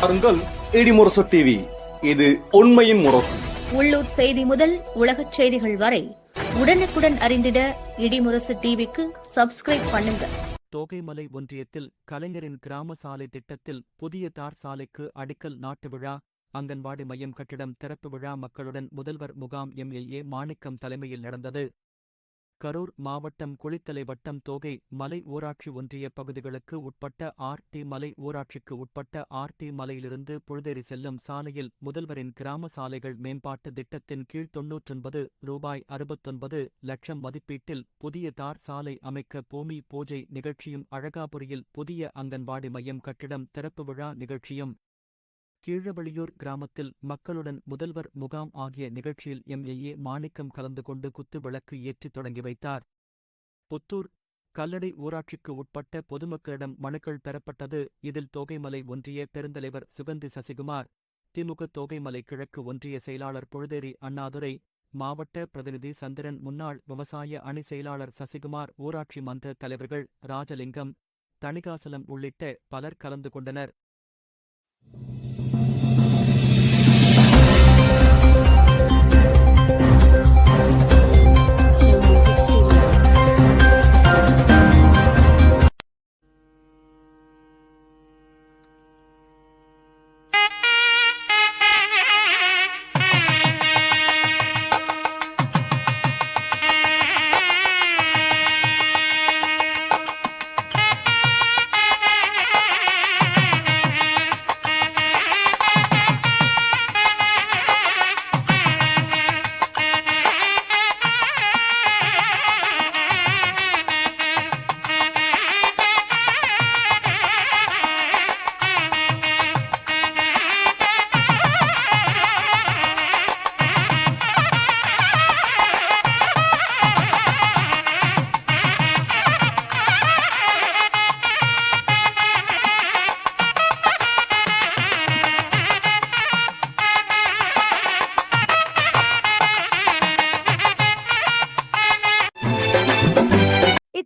பாருங்கள் இடிமுரசு டிவி இது உண்மையின் முரசு. உள்ளூர் செய்தி முதல் உலகச் செய்திகள் வரை உடனுக்குடன் அறிந்திட இடிமுரசு டிவிக்கு சப்ஸ்கிரைப் பண்ணுங்க. தோகைமலை ஒன்றியத்தில் கலைஞரின் கிராம சாலை திட்டத்தில் புதிய தார் சாலைக்கு அடிக்கல் நாட்டு விழா அங்கன்வாடி மையம் கட்டிடம் திறப்பு விழா மக்களுடன் முதல்வர் முகாம் எம்எல்ஏ மாணிக்கம் தலைமையில் நடந்தது. கரூர் மாவட்டம் குளித்தலை வட்டம் தோகை மலை ஊராட்சி ஒன்றிய பகுதிகளுக்கு உட்பட்ட ஆர் டி மலை ஊராட்சிக்கு உட்பட்ட ஆர் டி மலையிலிருந்து புழுதேறி செல்லும் சாலையில் முதல்வரின் கிராம சாலைகள் மேம்பாட்டு திட்டத்தின் கீழ் தொன்னூற்றொன்பது ரூபாய் அறுபத்தொன்பது லட்சம் மதிப்பீட்டில் புதிய தார் சாலை அமைக்க பூமி பூஜை நிகழ்ச்சியும் அழகாபுரியில் புதிய அங்கன்வாடி மையம் கட்டிடம் திறப்பு விழா நிகழ்ச்சியும் கீழவழியூர் கிராமத்தில் மக்களுடன் முதல்வர் முகாம் ஆகிய நிகழ்ச்சியில் எம்எல்ஏ மாணிக்கம் கலந்து கொண்டு குத்து விளக்கு ஏற்றித் தொடங்கி வைத்தார். புத்தூர் கல்லடை ஊராட்சிக்கு உட்பட்ட பொதுமக்களிடம் மனுக்கள் பெறப்பட்டது. இதில் தோகைமலை ஒன்றிய பெருந்தலைவர் சுகந்தி சசிகுமார் திமுக தோகைமலை கிழக்கு ஒன்றிய செயலாளர் பொழுதேரி அண்ணாதுரை மாவட்ட பிரதிநிதி சந்திரன் முன்னாள் விவசாய அணி செயலாளர் சசிகுமார் ஊராட்சி மன்ற தலைவர்கள் ராஜலிங்கம் தணிகாசலம் உள்ளிட்ட பலர் கலந்து கொண்டனர்.